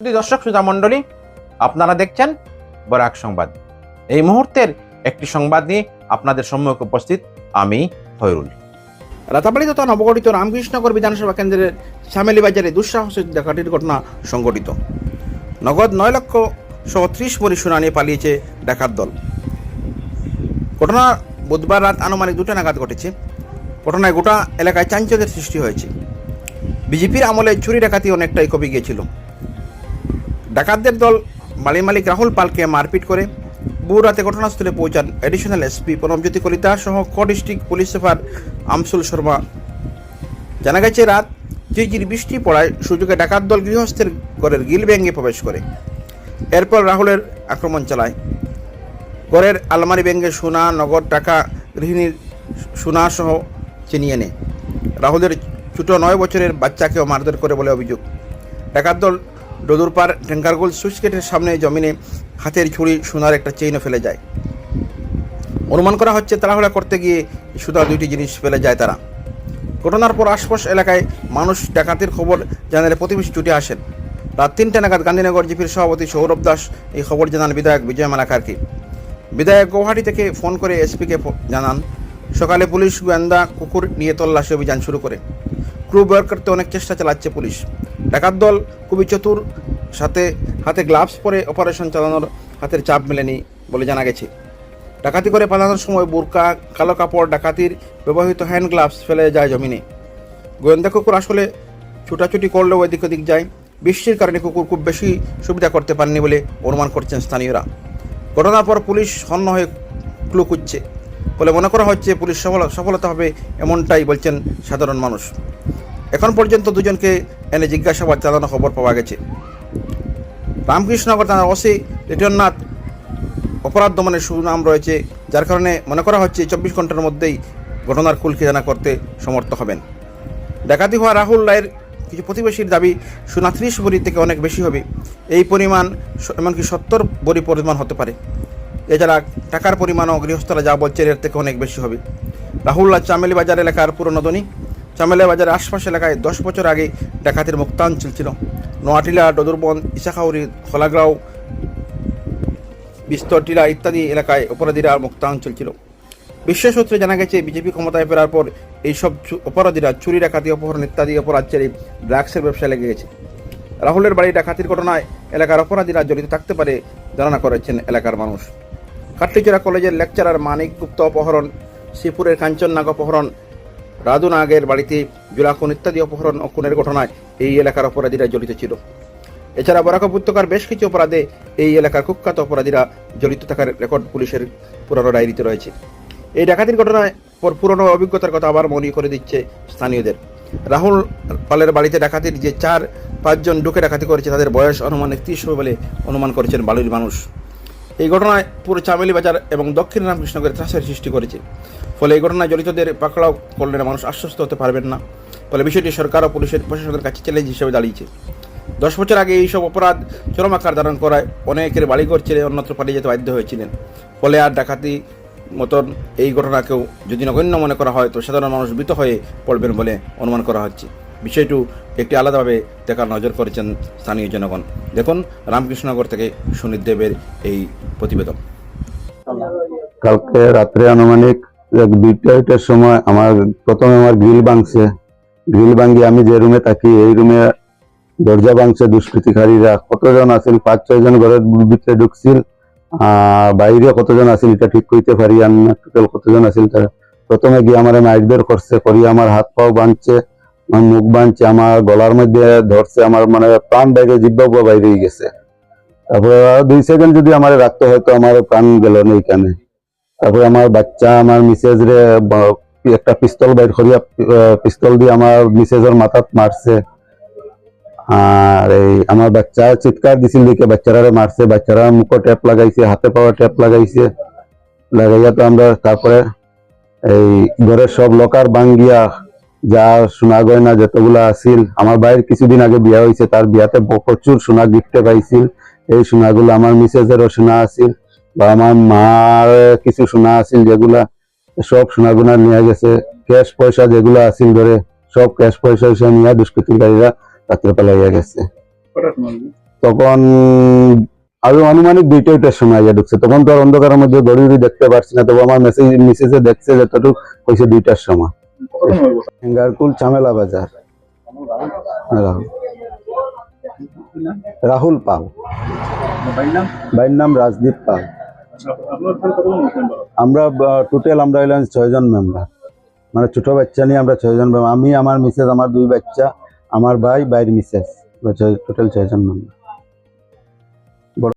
দর্শক শ্রোতা মণ্ডলী, আপনারা দেখছেন বরাক সংবাদ। এই মুহূর্তের একটি সংবাদ নিয়ে আপনাদের সম্মুখে উপস্থিত আমি হয়রুল রাতাবাড়ি তথা নবগঠিত রামকৃষ্ণনগর বিধানসভা কেন্দ্রের শ্যামেলি বাজারে দুঃসাহসিক ডাকাতির ঘটনা সংঘটিত। নগদ নয় লক্ষ সহ ত্রিশ মরি সোনা নিয়ে পালিয়েছে ডাকাত দল। ঘটনা বুধবার রাত আনুমানিক দুটো নাগাদ ঘটেছে। ঘটনায় গোটা এলাকায় চাঞ্চল্যের সৃষ্টি হয়েছে। বিজেপির আমলে চুরি ডাকাতি অনেকটাই কমে গিয়েছিল। ডাকাতদের দল বাড়ির মালিক রাহুল পালকে মারপিট করে। বহু রাতে ঘটনাস্থলে পৌঁছান এডিশনাল এসপি প্রণবজ্যোতি কলিতা সহ ক district police super Amsul Sharma. জানা গেছে রাত ঝিরঝির বৃষ্টি পড়ায় সুযোগে ডাকাত দল গৃহস্থের ঘরের গিল ভেঙে প্রবেশ করে। এরপর রাহুলের আক্রমণ চালায়। ঘরের আলমারি ভেঙে সোনা, নগদ টাকা, গৃহিণীর সোনা সহ চিনিয়ে নেয়। রাহুলের ছোট নয় বছরের বাচ্চাকেও মারধর করে বলে অভিযোগ। ডাকাত দল ডদুরপাড় ট্যাঙ্কারগোল সুইচ গেটের সামনে জমিনে হাতের ছুরি সোনার একটা চেইনও ফেলে যায়। অনুমান করা হচ্ছে তাড়াহুড়া করতে গিয়ে সোনার দুইটি জিনিস ফেলে যায় তারা। ঘটনার পর আশপাশ এলাকায় মানুষ ডাকাতির খবর জানালে প্রতিবেশী ছুটে আসেন। রাত তিনটে নাগাদ গান্ধীনগর জিপির সভাপতি সৌরভ দাস এই খবর জানান বিধায়ক বিজয় মালাকারকে। বিধায়ক গৌহাটি থেকে ফোন করে এসপিকে জানান, সকালে পুলিশ গোয়েন্দা কুকুর নিয়ে তল্লাশি অভিযান শুরু করে। ক্রু বের করতে অনেক চেষ্টা চালাচ্ছে পুলিশ। ডাকাত দল খুবই চতুর, সাথে হাতে গ্লাভস পরে অপারেশন চালানোর হাতের চাপ মেলেনি বলে জানা গেছে। ডাকাতি করে পালানোর সময় বোরকা, কালো কাপড়, ডাকাতির ব্যবহৃত হ্যান্ড গ্লাভস ফেলে যায় জমিনে। গোয়েন্দা কুকুর আসলে ছুটাছুটি করলেও এদিক ওদিক যায়। বৃষ্টির কারণে কুকুর খুব বেশি সুবিধা করতে পারেনি বলে অনুমান করছেন স্থানীয়রা। ঘটনার পর পুলিশ হন্য হয়ে ক্লু খুঁজছে। বলে মনে করা হচ্ছে পুলিশ সফল সফলতা হবে এমনটাই বলছেন সাধারণ মানুষ। এখন পর্যন্ত দুজনকে এনে জিজ্ঞাসাবাদ চালানো খবর পাওয়া গেছে। রামকৃষ্ণনগর থানার ওসি রিটননাথ অপরাধ দমনের সুনাম রয়েছে, যার কারণে মনে করা হচ্ছে চব্বিশ ঘণ্টার মধ্যেই ঘটনার কুল খিজানা করতে সমর্থ হবেন। ডাকাতি হওয়া রাহুল রায়ের কিছু প্রতিবেশীর দাবি সোনা ত্রিশ বড়ি থেকে অনেক বেশি হবে। এই পরিমাণ এমনকি সত্তর বড়ি পরিমাণ হতে পারে। এছাড়া টাকার পরিমাণও গৃহস্থরা যা বলছে এর থেকে অনেক বেশি হবে। রাহুল রাহুল্লাহ চামেলি বাজার এলাকার পুরনো ধনী। চামেলি বাজারের আশপাশ এলাকায় দশ বছর আগে ডাকাতির মুক্তান ছিল। নোয়াটিলা, ডদুরবন, ইসাখাউরি, খোলাগ্রাও, বিস্তরটিলা ইত্যাদি এলাকায় অপরাধীরা মুক্তান চলছিল বিশ্ব সূত্রে জানা গেছে, বিজেপি ক্ষমতায় ফেরার পর এইসব অপরাধীরা চুরি, ডাকাতি, অপহরণ ইত্যাদি অপরাধ ছেড়ে ড্রাগসের ব্যবসায় লেগে গেছে। রাহুলের বাড়ি ডাকাতির ঘটনায় এলাকার অপরাধীরা জড়িত থাকতে পারে ধারণা করেছেন এলাকার মানুষ। কাটলিচড়া কলেজের লেকচারার মানিক গুপ্ত অপহরণ, শ্রীপুরের কাঞ্চননাগ অপহরণ রাজু নাগের বাড়িতে জুলাখুন ইত্যাদি অপহরণ ও খুনের ঘটনায় এই এলাকার অপরাধীরা জড়িত ছিল। এছাড়া বরাক উপত্যকার বেশ কিছু অপরাধে এই এলাকার কুখ্যাত অপরাধীরা জড়িত থাকার রেকর্ড পুলিশের পুরনো ডায়েরিতে রয়েছে। এই ডাকাতির ঘটনায় পর পুরনো অভিজ্ঞতার কথা আবার মনে করে দিচ্ছে স্থানীয়দের। রাহুল পালের বাড়িতে ডাকাতির যে চার, পাঁচজন ঢুকে ডাকাতি করেছে তাদের বয়স অনুমান একত্রিশ হবে বলে অনুমান করেছেন বালুর মানুষ। এই ঘটনায় পুরো চামেলি বাজার এবং দক্ষিণ রামকৃষ্ণগরে ত্রাসের সৃষ্টি করেছে। ফলে এই ঘটনায় জড়িতদের পাকড়াও করলে মানুষ আশ্বস্ত হতে পারবেন না। ফলে বিষয়টি সরকার ও পুলিশের প্রশাসনের কাছে চ্যালেঞ্জ হিসেবে দাঁড়িয়েছে। দশ বছর আগে এইসব অপরাধ চরম আকার ধারণ করায় অনেকের বাড়িঘর ছেড়ে অন্যত্র পালিয়ে যেতে বাধ্য হয়েছিলেন। ফলে আর ডাকাতি মতন এই ঘটনাকেও যদি নগণ্য মনে করা হয়, তো সাধারণ মানুষ ভীত হয়ে পড়বেন বলে অনুমান করা হচ্ছে। বিষয়টি একটি আলাদাভাবে দেখার নজর করেছেন স্থানীয় জনগণ। দেখুন রামকৃষ্ণনগর থেকে সুনীত দেবের এই প্রতিবেদন। কালকে রাত্রে আনুমানিক এক দুইটার সময় আমার প্রথমে আমার গ্রিল ভাঙছে। গ্রিল ভাঙি আমি যে রুমে থাকি, এই রুমে দরজা ভাঙছে, দুষ্কৃতিকারীরা কতজন আছিল পাঁচ ছয় জন ঘরের ভিতরে ঢুকছিল বাইরে কতজন আছিল এটা ঠিক করতে পারি, আমি টোটাল কতজন আছিল তারা প্রথমে গিয়ে আমার মাইকদের করছে করি আমার হাত পাও বাঁধছে, আমার মুখ বাঁধছে, আমার গলার মধ্যে ধরছে, আমার মানে প্রাণ বাইরে জিব্বা বাইরে গেছে। তারপরে দুই সেকেন্ড যদি আমার রাখতে হয়তো আমার প্রাণ গেল না এইখানে। তারপরে আমার বাচ্চা, আমার মিসেজ রে একটা পিস্তল বাইর করিয়া পিস্তল দিয়ে আমার মিসেজের মাথাত মারছে। আর এই আমার বাচ্চা চিৎকার দিছিল দেখে বাচ্চারা মারছে। বাচ্চারা মুখে টেপ লাগাইছে, হাতে পাওয়া টেপ লাগাইছে। লাগাইয়া তো আমরা তারপরে এই ঘরের সব লকার ভাঙ্গিয়া যা সোনা গয়না যতগুলা আছিল, আমার ভাইয়ের কিছুদিন আগে বিয়া হয়েছে তার বিয়াতে প্রচুর সোনা গিফটে পাইছিল। এই সোনাগুলো আমার মিসেজেরও সোনা আছিল বা আমার মার কিছু সোনা আছিল যেগুলা সব সোনাগুনা নিয়ে গেছে। ক্যাশ পয়সা যেগুলো আছিল ধরে সব ক্যাশ পয়সা পয়সা নিয়ে দুষ্কৃতিকারীরা রাত্রে পালাইয়া গেছে। তখন আমি আনুমানিক দুইটা দুইটার সময় আইয়া ঢুকছে। তখন তো আর অন্ধকারের মধ্যে ঘড়ি দেখতে পারছি না তবু আমার মেসেজ মিসেসে দেখছে যতটুকু হয়েছে দুইটার সময় গারকুল চামেলা বাজার। রাহুল পাল। ভাইয়ের নাম? রাজদীপ পাল। আমরা টোটাল আমরা হইলাম ছয়জন মেম্বার। মানে ছোট বাচ্চা নিয়ে আমরা ছয়জন। আমি আমার মিসেস আমার দুই বাচ্চা আমার ভাই বাইর মিসেস। টোটাল ছয়জন মেম্বার।